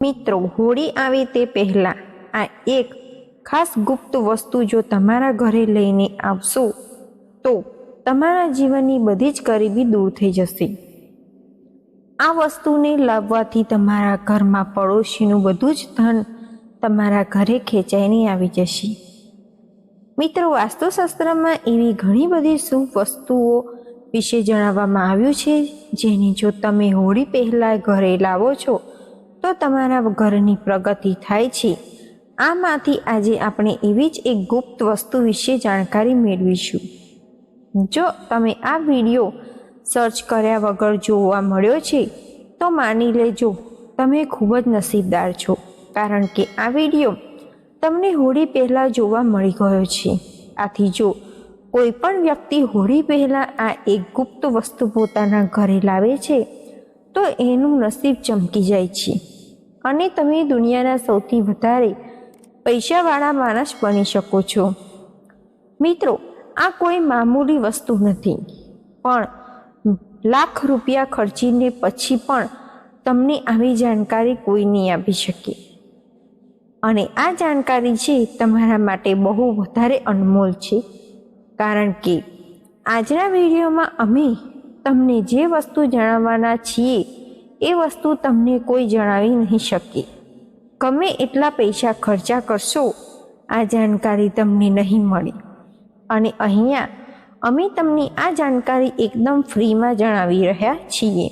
મિત્રો, હોળી આવે તે પહેલાં આ એક ખાસ ગુપ્ત વસ્તુ જો તમારા ઘરે લઈને આવશો, તો તમારા જીવનની બધી જ ગરીબી દૂર થઈ જશે. આ વસ્તુને લાવવાથી તમારા ઘરમાં પડોશીનું બધું જ ધન તમારા ઘરે ખેંચાઈને આવી જશે. મિત્રો, વાસ્તુશાસ્ત્રમાં એવી ઘણી બધી શુભ વસ્તુઓ વિશે જણાવવામાં આવ્યું છે, જેને જો તમે હોળી પહેલાં ઘરે લાવો છો તો તમારા ઘરની પ્રગતિ થાય છે. આમાંથી આજે આપણે એવી જ એક ગુપ્ત વસ્તુ વિશે જાણકારી મેળવીશું. જો તમે આ વીડિયો સર્ચ કર્યા વગર જોવા મળ્યો છે, તો માની લેજો, તમે ખૂબ જ નસીબદાર છો, કારણ કે આ વીડિયો તમને હોળી પહેલાં જોવા મળી ગયો છે. આથી જો કોઈ પણ વ્યક્તિ હોળી પહેલાં આ એક ગુપ્ત વસ્તુ પોતાના ઘરે લાવે છે તો એનું નસીબ ચમકી જાય છે. અને તમે દુનિયાના સૌથી વધારે પૈસાવાળા માણસ બની શકો છો. મિત્રો, આ કોઈ મામૂલી વસ્તુ નથી. પણ લાખ રૂપિયા ખર્ચીને પછી પણ તમને આવી જાણકારી કોઈ નહીં આપી શકે. અને આ જાણકારી છે તમારા માટે બહુ વધારે અનમોલ છે. કારણ કે આજના વિડીયોમાં અમે તમને જે વસ્તુ જણાવવાના છીએ, એ વસ્તુ તમને કોઈ જણાવી નહીં શકે. ગમે એટલા પૈસા ખર્ચા કરશો, આ જાણકારી તમને નહીં મળે. અને અહીંયા, અમે તમને આ જાણકારી એકદમ ફ્રીમાં જણાવી રહ્યા છીએ.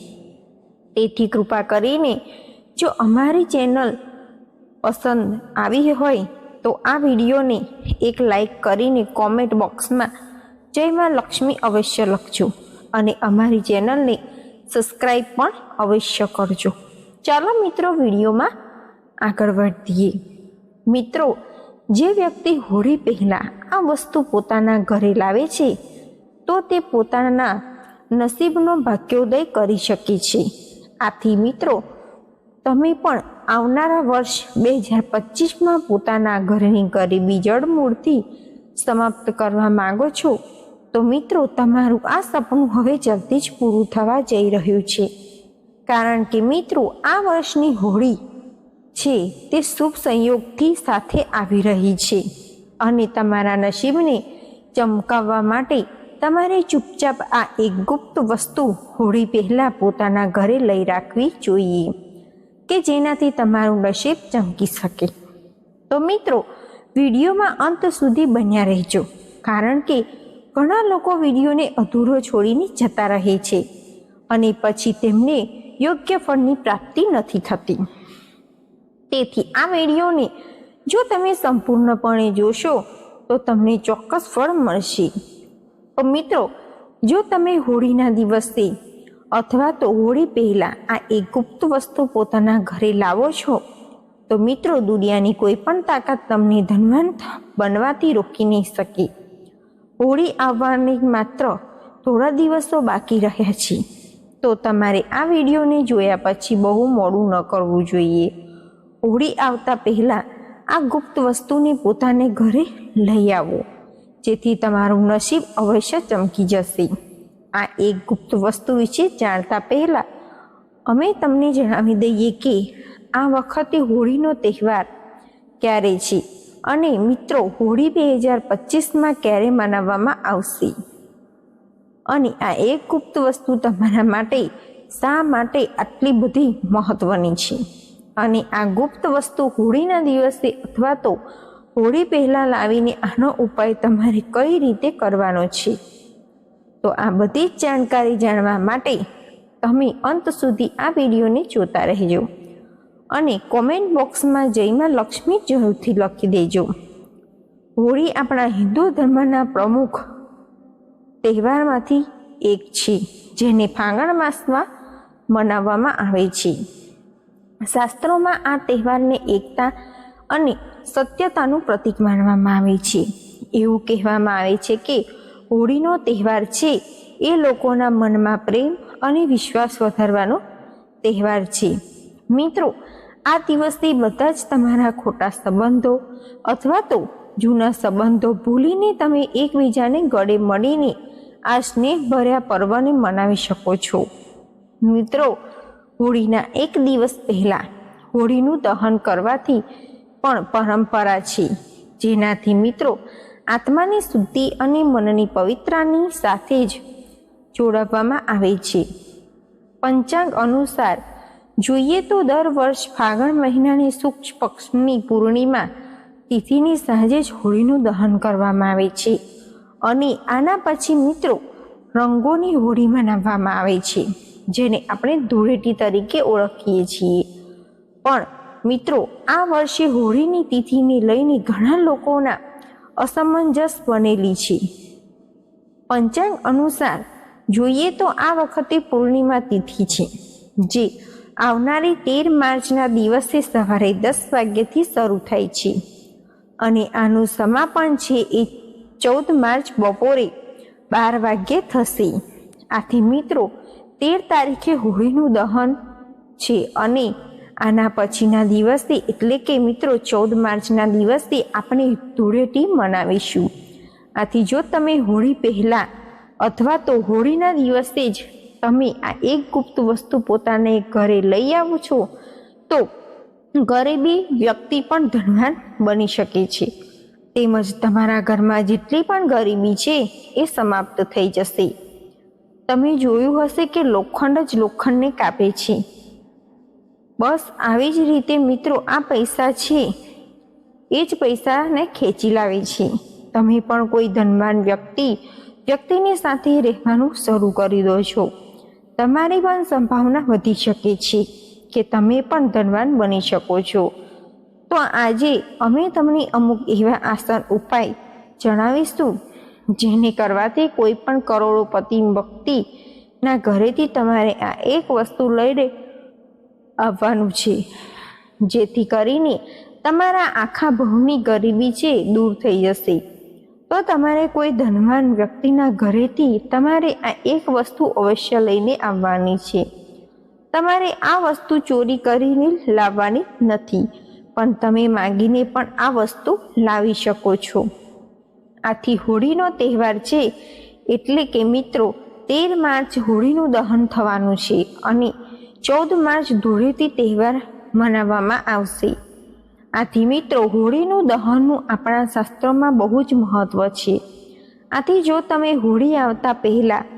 તેથી કૃપા કરીને, જો અમારી ચેનલ પસંદ આવી હોય, તો આ વિડીયોને એક લાઈક કરીને કોમેન્ટ બોક્સમાં જય માં લક્ષ્મી અવશ્ય લખજો. અને અમારી ચેનલને સબસ્ક્રાઈબ પણ અવશ્ય કરજો. ચાલો મિત્રો વિડીયોમાં આગળ વધીએ. મિત્રો, જે વ્યક્તિ હોળી પહેલાં આ વસ્તુ પોતાના ઘરે લાવે છે, તો તે પોતાના નસીબનો ભાગ્યોદય કરી શકે છે. આથી મિત્રો, તમે પણ આવનારા વર્ષ બે હજાર પચીસમાં પોતાના ઘરની ગરીબી જળમૂળથી સમાપ્ત કરવા માગો છો. તો મિત્રો, તમારું આ સપનું હવે જલ્દી જ પૂરું થવા જઈ રહ્યું છે. કારણ કે મિત્રો, આ વર્ષની હોળી છે તે શુભ સંયોગથી સાથે આવી રહી છે અને તમારા નસીબને ચમકાવવા માટે તમારે ચૂપચાપ આ એક ગુપ્ત વસ્તુ હોળી પહેલાં પોતાના ઘરે લઈ રાખવી જોઈએ કે જેનાથી તમારું નસીબ ચમકી શકે. તો મિત્રો, વિડીયોમાં અંત સુધી બન્યા રહેજો. કારણ કે ઘણા લોકો વિડીયોને અધૂરો છોડીને જતા રહે છે અને પછી તેમને યોગ્ય ફળની પ્રાપ્તિ નથી થતી. તેથી આ વિડીયોને જો તમે સંપૂર્ણપણે જોશો, તો તમને ચોક્કસ ફળ મળશે. તો મિત્રો, જો તમે હોળીના દિવસે અથવા તો હોળી પહેલાં આ એક ગુપ્ત વસ્તુ પોતાના ઘરે લાવો છો, તો મિત્રો દુનિયાની કોઈ પણ તાકાત તમને ધનવાન બનવાથી રોકી નહીં શકે. હોળી આવવાની માત્ર થોડા દિવસો બાકી રહ્યા છે. તો તમારે આ વિડીયોને જોયા પછી બહુ મોડું ન કરવું જોઈએ. હોળી આવતા પહેલાં આ ગુપ્ત વસ્તુને પોતાને ઘરે લઈ આવો, જેથી તમારું નસીબ અવશ્ય ચમકી જશે. આ એક ગુપ્ત વસ્તુ વિશે જાણતા પહેલાં અમે તમને જણાવી દઈએ કે આ વખતે હોળીનો તહેવાર ક્યારે છે. અને મિત્રો, હોળી બે હજાર પચીસમાં ક્યારે મનાવવામાં આવશે? અને આ એક ગુપ્ત વસ્તુ તમારા માટે શા માટે આટલી બધી મહત્વની છે? અને આ ગુપ્ત વસ્તુ હોળીના દિવસે અથવા તો હોળી પહેલાં લાવીને આનો ઉપાય તમારે કઈ રીતે કરવાનો છે? તો આ બધી જ જાણકારી જાણવા માટે તમે અંત સુધી આ વિડીયોને જોતા રહેજો. અને કોમેન્ટ બોક્સમાં જયમાં લક્ષ્મી જરૂરથી લખી દેજો. હોળી આપણા હિન્દુ ધર્મના પ્રમુખ તહેવારમાંથી એક છે, જેને ફાગણ માસમાં મનાવવામાં આવે છે. શાસ્ત્રોમાં આ તહેવારને એકતા અને સત્યતાનું પ્રતીક માનવામાં આવે છે. એવું કહેવામાં આવે છે કે હોળીનો તહેવાર છે, એ લોકોના મનમાં પ્રેમ અને વિશ્વાસ વધારવાનો તહેવાર છે. મિત્રો આ દિવસથી બધા જ તમારા ખોટા સંબંધો અથવા તો જૂના સંબંધો ભૂલીને તમે એકબીજાને ગળે મળીને આ સ્નેહભર્યા પર્વને મનાવી શકો છો. મિત્રો, હોળીના એક દિવસ પહેલાં હોળીનું દહન કરવાથી પણ પરંપરા છે. જેનાથી મિત્રો, આત્માની શુદ્ધિ અને મનની પવિત્રાની સાથે જ જોડાવવામાં આવે છે. પંચાંગ અનુસાર જોઈએ તો દર વર્ષ ફાગણ મહિનાની શુક્લ પક્ષની પૂર્ણિમા તિથિની સાંજે જ હોળીનું દહન કરવામાં આવે છે. અને આના પછી મિત્રો રંગોની હોળી મનાવવામાં આવે છે, જેને આપણે ધૂળેટી તરીકે ઓળખીએ છીએ. પણ મિત્રો, આ વર્ષે હોળીની તિથિને લઈને ઘણા લોકોના અસમંજસ બનેલી છે. પંચાંગ અનુસાર જોઈએ તો આ વખતે પૂર્ણિમા તિથિ છે, જે આવનારી તેર માર્ચના દિવસે સવારે દસ વાગ્યાથી શરૂ થાય છે. અને આનું સમાપન છે એ ચૌદ માર્ચ બપોરે બાર વાગ્યે થશે. આથી મિત્રો, તેર તારીખે હોળીનું દહન છે અને આના પછીના દિવસે એટલે કે મિત્રો ચૌદ માર્ચના દિવસે આપણે ધૂળેટી મનાવીશું. આથી જો તમે હોળી પહેલાં અથવા તો હોળીના દિવસે જ તમે આ એક ગુપ્ત વસ્તુ પોતાને ઘરે લઈ આવો છો, તો ગરીબી વ્યક્તિ પણ ધનવાન બની શકે છે. તેમજ તમારા ઘરમાં જેટલી પણ ગરીબી છે, એ સમાપ્ત થઈ જશે. તમે જોયું હશે કે લોખંડ જ લોખંડને કાપે છે. બસ આવી જ રીતે મિત્રો આ પૈસા છે. એ જ પૈસાને ખેંચી લાવે છે. તમે પણ કોઈ ધનવાન વ્યક્તિ, વ્યક્તિની સાથે રહેવાનું શરૂ કરી દો છો. તમારી પણ સંભાવના વધી શકે છે કે તમે પણ ધનવાન બની શકો છો. તો આજે અમે તમને અમુક એવા આસન ઉપાય જણાવીશું, જેને કરવાથી કોઈ પણ કરોડોપતિ વ્યક્તિના ઘરેથી તમારે આ એક વસ્તુ લઈને આવવાનું છે. જેથી કરીને તમારા આખા ભવની ગરીબી છે, દૂર થઈ જશે. તો તમારે કોઈ ધનવાન વ્યક્તિના ઘરેથી તમારે આ એક વસ્તુ અવશ્ય લઈને આવવાની છે. તમારે આ વસ્તુ ચોરી કરીને લાવવાની નથી, પણ તમે માગીને પણ આ વસ્તુ લાવી શકો છો. આથી હોળીનો તહેવાર છે, એટલે કે મિત્રો, તેર માર્ચ હોળીનું દહન થવાનું છે અને ચૌદ માર્ચ ધૂળેટી તહેવાર મનાવવામાં આવશે. આથી મિત્રો હોળીનું દહનનું આપણા શાસ્ત્રોમાં બહુ જ મહત્ત્વ છે. આથી જો તમે હોળી આવતા પહેલાં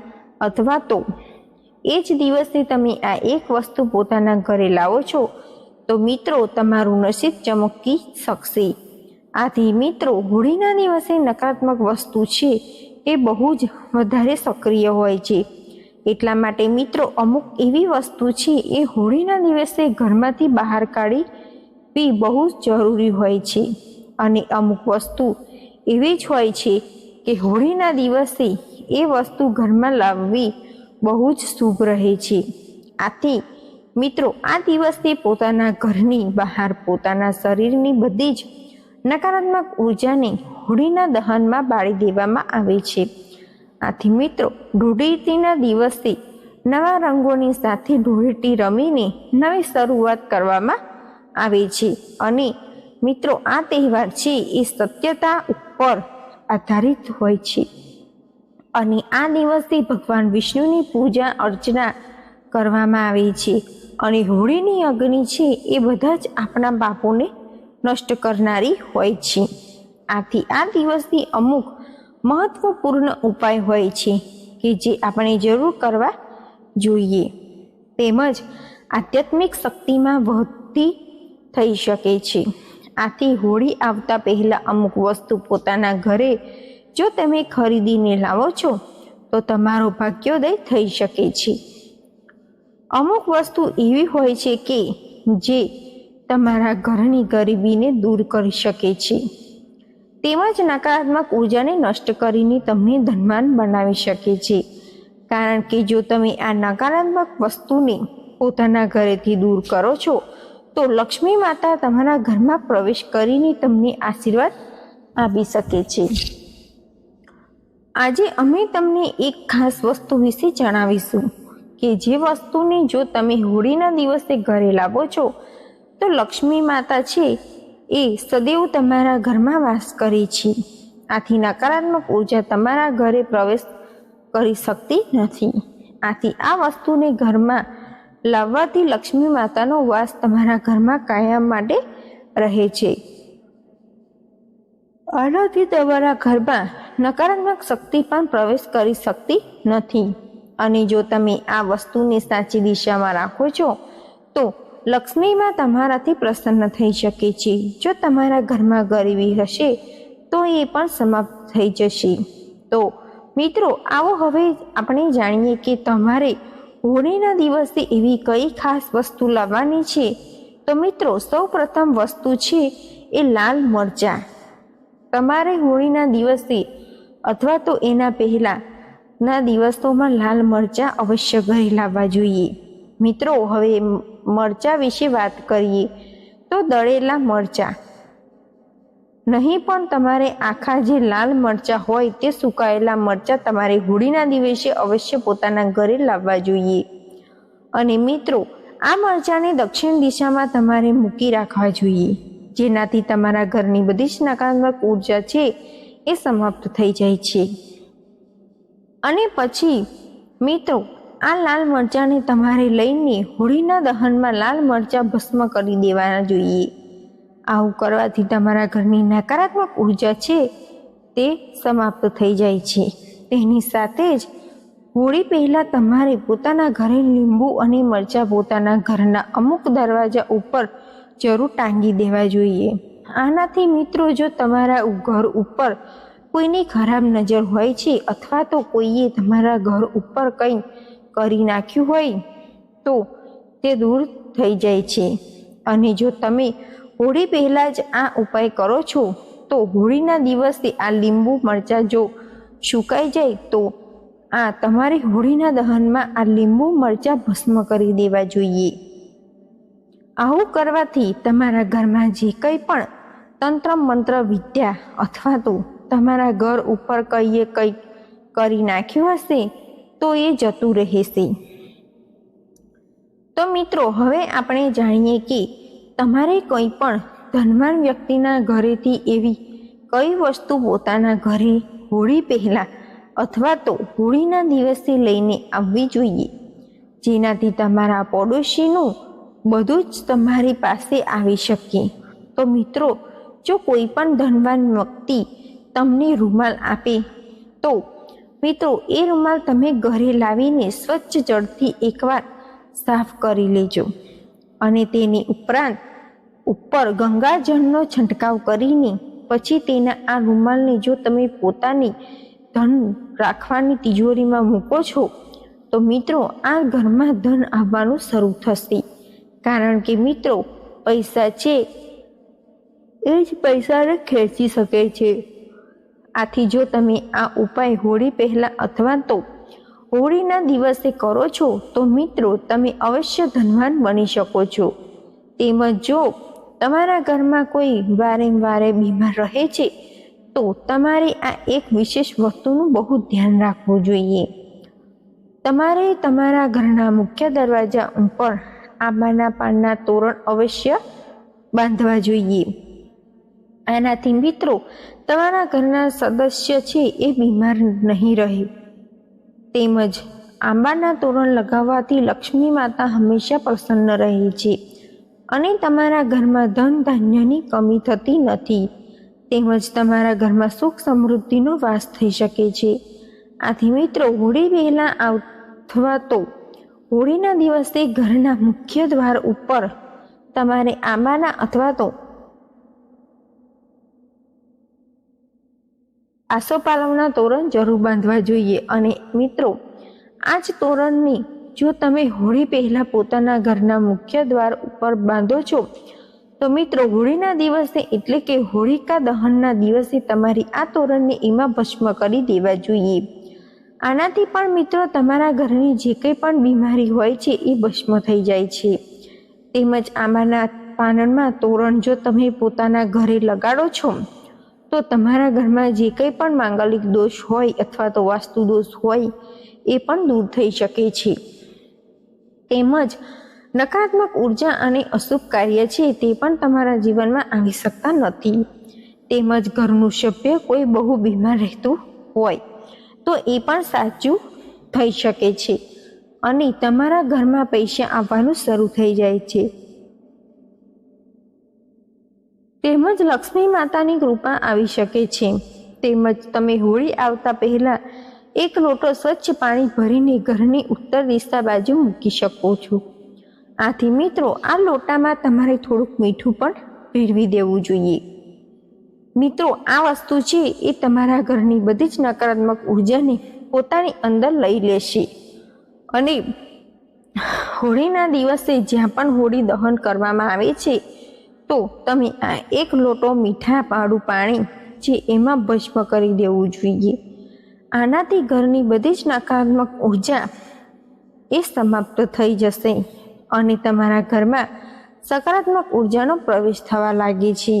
અથવા તો એ જ દિવસે તમે આ એક વસ્તુ પોતાના ઘરે લાવો છો, તો મિત્રો તમારું નસીબ ચમકી શકશે. આથી મિત્રો હોળીના દિવસે નકારાત્મક વસ્તુ છે એ બહુ જ વધારે સક્રિય હોય છે. એટલા માટે મિત્રો અમુક એવી વસ્તુ છે એ હોળીના દિવસે ઘરમાંથી બહાર કાઢી પી બહુ જ જરૂરી હોય છે. અને અમુક વસ્તુ એવી જ હોય છે કે હોળીના દિવસે એ વસ્તુ ઘરમાં લાવવી બહુ જ શુભ રહે છે. આથી મિત્રો, આ દિવસે પોતાના ઘરની બહાર પોતાના શરીરની બધી જ નકારાત્મક ઉર્જાને હોળીના દહનમાં બાળી દેવામાં આવે છે. આથી મિત્રો, ધૂળેટીના દિવસે નવા રંગોની સાથે ધૂળેટી રમીને નવી શરૂઆત કરવામાં આવે છે. અને મિત્રો, આ તહેવાર છે એ સત્યતા ઉપર આધારિત હોય છે. અને આ દિવસે ભગવાન વિષ્ણુની પૂજા, અર્ચના કરવામાં આવે છે. અને હોળીની અગ્નિ છે એ બધા જ આપણા બાપોને નષ્ટ કરનારી હોય છે. આથી આ દિવસથી અમુક મહત્વપૂર્ણ ઉપાય હોય છે કે જે આપણે જરૂર કરવા જોઈએ. તેમજ આધ્યાત્મિક શક્તિમાં વધતી થઈ શકે છે. આથી હોળી આવતા પહેલાં અમુક વસ્તુ પોતાના ઘરે જો તમે ખરીદીને લાવો છો, તો તમારો ભાગ્યોદય થઈ શકે છે. અમુક વસ્તુ એવી હોય છે કે જે તમારા ઘરની ગરીબીને દૂર કરી શકે છે. તેમજ નકારાત્મક ઉર્જાને નષ્ટ કરીને તમને ધનવાન બનાવી શકે છે. કારણ કે જો તમે આ નકારાત્મક વસ્તુને પોતાના ઘરેથી દૂર કરો છો તો લક્ષ્મી માતા તમારા ઘરમાં પ્રવેશ કરીને તમને આશીર્વાદ આપી શકે છે. આજે અમે તમને એક ખાસ વસ્તુ વિશે જણાવીશું કે જે વસ્તુને જો તમે હોળીના દિવસે ઘરે લાવો છો, તો લક્ષ્મી માતા છે એ સદૈવ તમારા ઘરમાં વાસ કરે છે. આથી નકારાત્મક ઊર્જા તમારા ઘરે પ્રવેશ કરી શકતી નથી. આથી આ વસ્તુને ઘરમાં લાવવાથી લક્ષ્મી માતાનો વાસ તમારા ઘરમાં કાયમ માટે રહે છે. આનાથી તમારા ઘરમાં નકારાત્મક શક્તિ પણ પ્રવેશ કરી શકતી નથી. અને જો તમે આ વસ્તુને સાચી દિશામાં રાખો છો, તો લક્ષ્મીમાં તમારાથી પ્રસન્ન થઈ શકે છે. જો તમારા ઘરમાં ગરીબી હશે, તો એ પણ સમાપ્ત થઈ જશે. તો મિત્રો, આવો હવે આપણે જાણીએ કે તમારે હોળીના દિવસે એવી કઈ ખાસ વસ્તુ લાવવાની છે? તો મિત્રો સૌ પ્રથમ વસ્તુ છે એ લાલ મરચાં. તમારે હોળીના દિવસે અથવા તો એના પહેલાંના દિવસોમાં લાલ મરચાં અવશ્ય ઘરે લાવવા જોઈએ. મિત્રો, હવે મરચાં વિશે વાત કરીએ તો દળેલા મરચાં. નહીં, પણ તમારે આખા જે લાલ મરચાં હોય તે સુકાયેલા મરચાં તમારે હોળીના દિવસે અવશ્ય પોતાના ઘરે લાવવા જોઈએ. અને મિત્રો, આ મરચાંને દક્ષિણ દિશામાં તમારે મૂકી રાખવા જોઈએ. જેનાથી તમારા ઘરની બધી જ નકારાત્મક ઊર્જા છે એ સમાપ્ત થઈ જાય છે. અને પછી, મિત્રો, આ લાલ મરચાંને તમારે લઈને હોળીના દહનમાં લાલ મરચાં ભસ્મ કરી દેવાના જોઈએ. આવું કરવાથી તમારા ઘરની નકારાત્મક ઊર્જા છે તે સમાપ્ત થઈ જાય છે. તેની સાથે જ હોળી પહેલાં તમારે પોતાના ઘરે લીંબુ અને મરચાં પોતાના ઘરના અમુક દરવાજા ઉપર જરૂર ટાંગી દેવા જોઈએ. આનાથી મિત્રો, જો તમારા ઘર ઉપર કોઈની ખરાબ નજર હોય છે અથવા તો કોઈએ તમારા ઘર ઉપર કંઈ કરી નાખ્યું હોય તો તે દૂર થઈ જાય છે. અને જો તમે હોળી પહેલાં જ આ ઉપાય કરો છો? તો હોળીના દિવસે આ લીંબુ મરચાં જો સુકાઈ જાય, તો આ તમારે હોળીના દહનમાં આ લીંબુ મરચાં ભસ્મ કરી દેવા જોઈએ. આવું કરવાથી તમારા ઘરમાં જે કંઈ પણ તંત્ર, મંત્ર, વિદ્યા અથવા તો તમારા ઘર ઉપર કઈએ કંઈક કરી નાખ્યું હશે, તો એ જતું રહેશે. તો મિત્રો, હવે આપણે જાણીએ કે તમારે કંઈ પણ ધનવાન વ્યક્તિના ઘરેથી એવી કઈ વસ્તુ પોતાના ઘરે હોળી પહેલાં અથવા તો હોળીના દિવસે લઈને આવવી જોઈએ? જેનાથી તમારા પડોશીનું બધું જ તમારી પાસે આવી શકે. તો મિત્રો, જો કોઈ પણ ધનવાન વ્યક્તિ તમને રૂમાલ આપે, તો મિત્રો, એ રૂમાલ તમે ઘરે લાવીને સ્વચ્છ જળથી એકવાર સાફ કરી લેજો. અને તેની ઉપરાંત ઉપર ગંગાજળનો છંટકાવ કરીને પછી તેના આ રૂમાલને જો તમે પોતાની ધન રાખવાની તિજોરીમાં મૂકો છો, તો મિત્રો આ ઘરમાં ધન આવવાનું શરૂ થશે. કારણ કે મિત્રો, પૈસા છે, એ જ પૈસાને ખેંચી શકે છે. આથી જો તમે આ ઉપાય હોળી પહેલાં અથવા તો હોળીના દિવસે કરો છો તો મિત્રો તમે અવશ્ય ધનવાન બની શકો છો. તેમજ જો તમારા ઘરમાં કોઈ વારે બીમાર રહે છે, તો તમારે આ એક વિશેષ વસ્તુનું બહુ ધ્યાન રાખવું જોઈએ. તમારે તમારા ઘરના મુખ્ય દરવાજા ઉપર આંબાના પાનના તોરણ અવશ્ય બાંધવા જોઈએ. આનાથી મિત્રો તમારા ઘરના સદસ્ય છે એ બીમાર નહીં રહે. તેમજ આંબાના તોરણ લગાવવાથી લક્ષ્મી માતા હંમેશા પ્રસન્ન રહે છે અને તમારા ઘરમાં ધન ધાન્યની કમી થતી નથી. તેમજ તમારા ઘરમાં સુખ સમૃદ્ધિનો વાસ થઈ શકે છે. આથી મિત્રો, હોળી વહેલા અથવા તો હોળીના દિવસે ઘરના મુખ્ય દ્વાર ઉપર તમારે આંબાના અથવા તો આસોપાલવના તોરણ જરૂર બાંધવા જોઈએ. અને મિત્રો, આ જ તોરણની જો તમે હોળી પહેલાં પોતાના ઘરના મુખ્ય દ્વાર ઉપર બાંધો છો, તો મિત્રો, હોળીના દિવસે એટલે કે હોળિકા દહનના દિવસે તમારી આ તોરણને એમાં ભસ્મ કરી દેવા જોઈએ. આનાથી પણ મિત્રો, તમારા ઘરની જે કંઈ પણ બીમારી હોય છે, એ ભસ્મ થઈ જાય છે. તેમજ આમાંના પાનનમાં તોરણ જો તમે પોતાના ઘરે લગાડો છો તો તમારા ઘરમાં જે કંઈ પણ માંગલિક દોષ હોય અથવા તો વાસ્તુ દોષ હોય, એ પણ દૂર થઈ શકે છે. તેમજ નકારાત્મક ઊર્જા અને અશુભ કાર્ય છે તે પણ તમારા જીવનમાં આવી શકતા નથી. તેમજ ઘરનું સભ્ય કોઈ બહુ બીમાર રહેતું હોય, તો એ પણ સાચું થઈ શકે છે. અને તમારા ઘરમાં પૈસા આવવાનું શરૂ થઈ જાય છે. તેમજ લક્ષ્મી માતાની કૃપા આવી શકે છે. તેમજ તમે હોળી આવતા પહેલા એક લોટો સ્વચ્છ પાણી ભરીને ઘરની ઉત્તર દિશા બાજુ મૂકી શકો છો. આથી મિત્રો, આ લોટામાં તમારે થોડુંક મીઠું પણ ભેળવી દેવું જોઈએ. મિત્રો, આ વસ્તુ છે એ તમારા ઘરની બધી જ નકારાત્મક ઉર્જાને પોતાની અંદર લઈ લેશે. અને હોળીના દિવસે જ્યાં પણ હોળી દહન કરવામાં આવે છે તો તમે આ એક લોટો મીઠા પાડું પાણી જે એમાં ભસ્મ કરી દેવું જોઈએ. આનાથી ઘરની બધી જ નકારાત્મક ઊર્જા એ સમાપ્ત થઈ જશે અને તમારા ઘરમાં સકારાત્મક ઉર્જાનો પ્રવેશ થવા લાગે છે.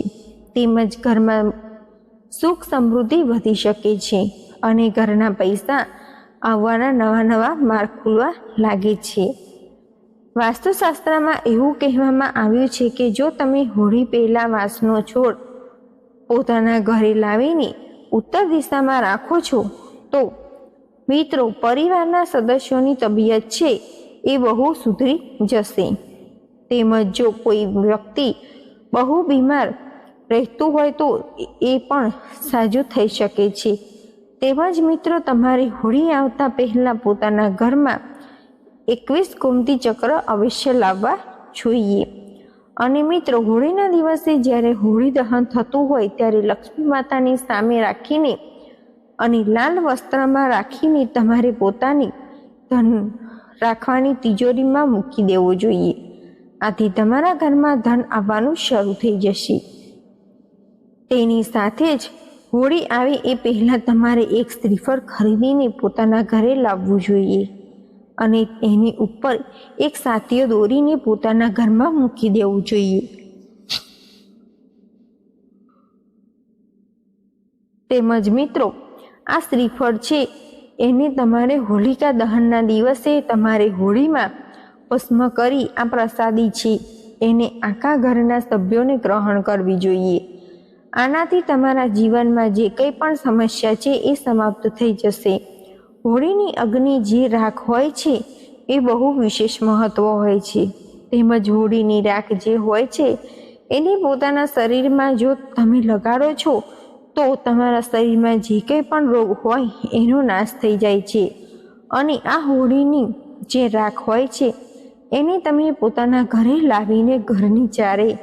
તેમજ ઘરમાં સુખ સમૃદ્ધિ વધી શકે છે અને ઘરના પૈસા આવવાના નવા નવા માર્ગ ખુલવા લાગે છે. વાસ્તુશાસ્ત્રમાં એવું કહેવામાં આવ્યું છે કે જો તમે હોળી પહેલાં વાંસનો છોડ પોતાના ઘરે લાવીને ઉત્તર દિશામાં રાખો છો, તો મિત્રો પરિવારના સદસ્યોની તબિયત છે એ બહુ સુધરી જશે. તેમજ જો કોઈ વ્યક્તિ બહુ બીમાર રહેતું હોય તો એ પણ સાજું થઈ શકે છે. તેમજ મિત્રો, તમારે હોળી આવતા પહેલાં પોતાના ઘરમાં એકવીસ ગોમતી ચક્ર અવશ્ય લાવવા જોઈએ. અને મિત્રો, હોળીના દિવસે જ્યારે હોળી દહન થતું હોય ત્યારે લક્ષ્મી માતાની સામે રાખીને અને લાલ વસ્ત્રમાં રાખીને તમારે પોતાની ધન રાખવાની તિજોરીમાં મૂકી દેવો જોઈએ. આથી તમારા ઘરમાં ધન આવવાનું શરૂ થઈ જશે. તેની સાથે જ હોળી આવે એ પહેલાં તમારે એક શ્રીફળ ખરીદીને પોતાના ઘરે લાવવું જોઈએ. અને એની ઉપર એક સાતીઓ દોરીને પોતાના ઘરમાં મૂકી દેવું જોઈએ. તેમજ મિત્રો, આ શ્રીફળ છે, એને તમારે હોલિકા દહનના દિવસે તમારે હોળીમાં ભસ્મ કરી આ પ્રસાદી છે, એને આખા ઘરના સભ્યોને ગ્રહણ કરવી જોઈએ. આનાથી તમારા જીવનમાં જે કંઈ પણ સમસ્યા છે એ સમાપ્ત થઈ જશે. હોળીની અગ્નિ જે રાખ હોય છે, એ બહુ વિશેષ મહત્વ હોય છે. તેમજ હોળીની રાખ જે હોય છે, એને પોતાના શરીરમાં જો તમે લગાડો છો, તો તમારા શરીરમાં જે કંઈ પણ રોગ હોય, એનો નાશ થઈ જાય છે. અને આ હોળીની જે રાખ હોય છે, એને તમે પોતાના ઘરે લાવીને ઘરની ચારે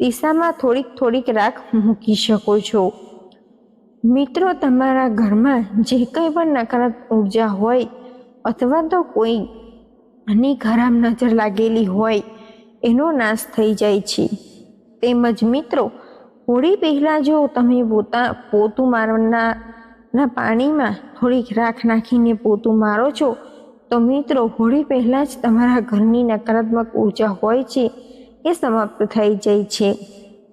દિશામાં થોડીક થોડીક રાખ મૂકી શકો છો. મિત્રો, તમારા ઘરમાં જે કંઈ પણ નકારાત્મક ઊર્જા હોય અથવા તો કોઈ ની ખરાબ નજર લાગેલી હોય, એનો નાશ થઈ જાય છે. તેમજ મિત્રો હોળી પહેલાં જો તમે પોતા, પોતું મારવાના પાણીમાં થોડીક રાખ નાખીને પોતું મારો છો, તો મિત્રો હોળી પહેલાં જ તમારા ઘરની નકારાત્મક ઊર્જા હોય છે એ સમાપ્ત થઈ જાય છે.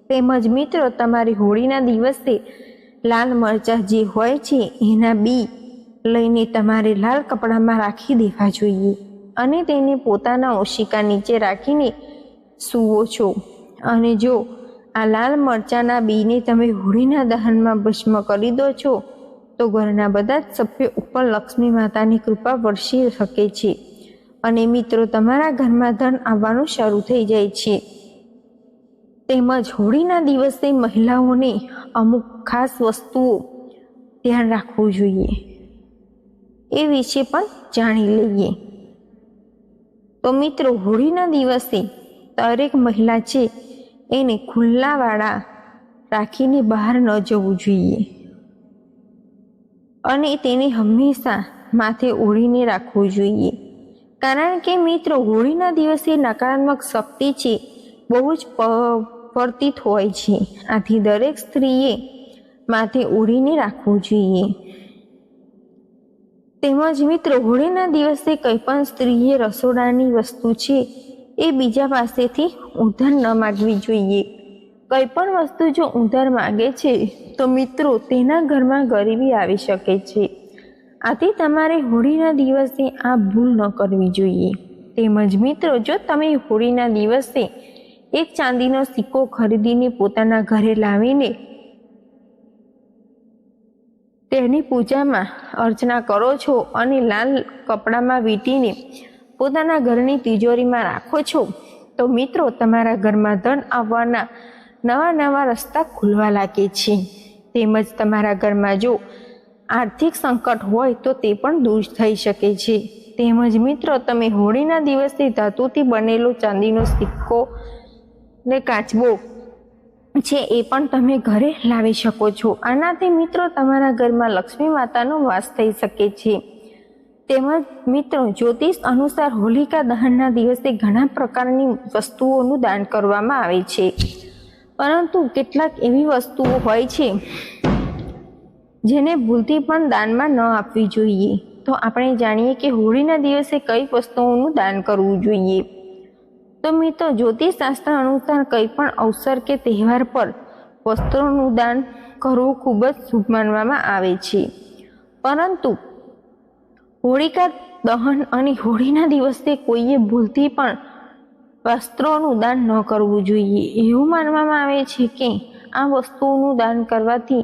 તેમજ મિત્રો, તમારી હોળીના દિવસે લાલ મરચાં જે હોય છે, એના બી લઈને તમારે લાલ કપડામાં રાખી દેવા જોઈએ. અને તેને પોતાના ઓશિકા નીચે રાખીને સૂવો છો. અને જો આ લાલ મરચાંના બીને તમે હોળીના દહનમાં ભસ્મ કરી દો છો, તો ઘરના બધા જ સભ્યો ઉપર લક્ષ્મી માતાની કૃપા વરસી શકે છે. અને મિત્રો, તમારા ઘરમાં ધન આવવાનું શરૂ થઈ જાય છે. તેમજ હોળીના દિવસે મહિલાઓને અમુક ખાસ વસ્તુઓ ધ્યાન રાખવું જોઈએ. એ વિશે પણ જાણી લઈએ. તો મિત્રો, હોળીના દિવસે દરેક મહિલા છે એને ખુલ્લાવાળા રાખીને બહાર ન જવું જોઈએ. અને તેને હંમેશા માથે ઓળીને રાખવું જોઈએ. કારણ કે મિત્રો, હોળીના દિવસે નકારાત્મક શક્તિ છે બહુ જ વર્તિત હોય છે. આથી દરેક સ્ત્રીએ માથે ઓઢીને રાખવું જોઈએ. તેમજ મિત્રો, હોળીના દિવસે કંઈ પણ સ્ત્રીએ રસોડાની વસ્તુ છે એ બીજા પાસેથી ઉધાર ન માગવી જોઈએ. કંઈ પણ વસ્તુ જો ઉધાર માગે છે, તો મિત્રો, તેના ઘરમાં ગરીબી આવી શકે છે. આથી તમારે હોળીના દિવસે આ ભૂલ ન કરવી જોઈએ. તેમજ મિત્રો, જો તમે હોળીના દિવસે એક ચાંદીનો સિક્કો ખરીદીને પોતાના ઘરે લાવીને તેની પૂજામાં અર્ચના કરો છો અને લાલ કપડામાં વીંટીને પોતાના ઘરની તિજોરીમાં રાખો છો, તો મિત્રો તમારા ઘરમાં ધન આવવાના નવા નવા રસ્તા ખુલવા લાગે છે. તેમજ તમારા ઘરમાં જો આર્થિક સંકટ હોય તો તે પણ દૂર થઈ શકે છે. તેમજ મિત્રો, તમે હોળીના દિવસે ધાતુથી બનેલો ચાંદીનો સિક્કો ને કાચબો છે એ પણ તમે ઘરે લાવી શકો છો. આનાથી મિત્રો તમારા ઘરમાં લક્ષ્મી માતાનો વાસ થઈ શકે છે. તેમજ મિત્રો જ્યોતિષ અનુસાર હોલિકા દહનના દિવસે ઘણા પ્રકારની વસ્તુઓનું દાન કરવામાં આવે છે. પરંતુ કેટલાક એવી વસ્તુઓ હોય છે જેને ભૂલથી પણ દાનમાં ન આપવી જોઈએ. તો આપણે જાણીએ કે હોળીના દિવસે કઈ વસ્તુઓનું દાન કરવું જોઈએ. તો મિત્રો જ્યોતિષશાસ્ત્ર અનુસાર કંઈ પણ અવસર કે તહેવાર પર વસ્ત્રોનું દાન કરવું ખૂબ જ શુભ માનવામાં આવે છે. પરંતુ હોળિકા દહન અને હોળીના દિવસે કોઈએ ભૂલથી પણ વસ્ત્રોનું દાન ન કરવું જોઈએ. એવું માનવામાં આવે છે કે આ વસ્તુઓનું દાન કરવાથી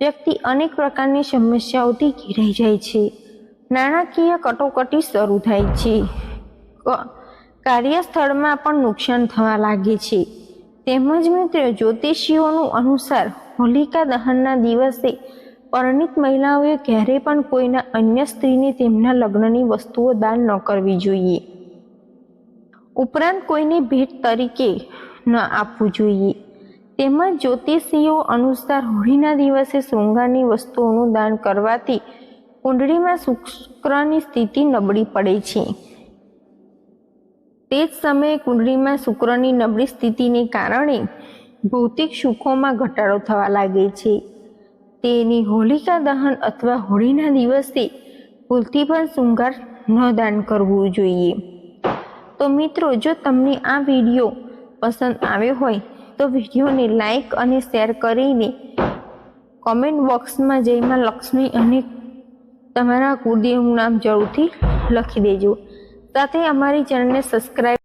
વ્યક્તિ અનેક પ્રકારની સમસ્યાઓથી ઘેરાઈ જાય છે. નાણાકીય કટોકટી શરૂ થાય છે. કાર્યસ્થળમાં પણ નુકસાન થવા લાગે છે. તેમજ મિત્રો, જ્યોતિષીઓનું અનુસાર હોલિકા દહનના દિવસે પરણિત મહિલાઓએ ક્યારે પણ કોઈના અન્ય સ્ત્રીને તેમના લગ્નની વસ્તુઓ દાન ન કરવી જોઈએ. ઉપરાંત કોઈને ભેટ તરીકે ન આપવું જોઈએ. તેમજ જ્યોતિષીઓ અનુસાર હોળીના દિવસે શૃંગારની વસ્તુઓનું દાન કરવાથી કુંડળીમાં શુક્રની સ્થિતિ નબળી પડે છે. તે જ સમયે કુંડળીમાં શુક્રની નબળી સ્થિતિને કારણે ભૌતિક સુખોમાં ઘટાડો થવા લાગે છે. તેની હોલિકા દહન અથવા હોળીના દિવસે ભૂલથી પણ શૃંગાર ન દાન કરવું જોઈએ. તો મિત્રો, જો તમને આ વીડિયો પસંદ આવ્યો હોય, તો વિડીયોને લાઈક અને શેર કરીને કોમેન્ટ બોક્સમાં જયમાં લક્ષ્મી અને તમારા કુળદેવનું નામ જરૂરથી લખી દેજો. સાથે અમારી ચેનલને સબસ્ક્રાઈબ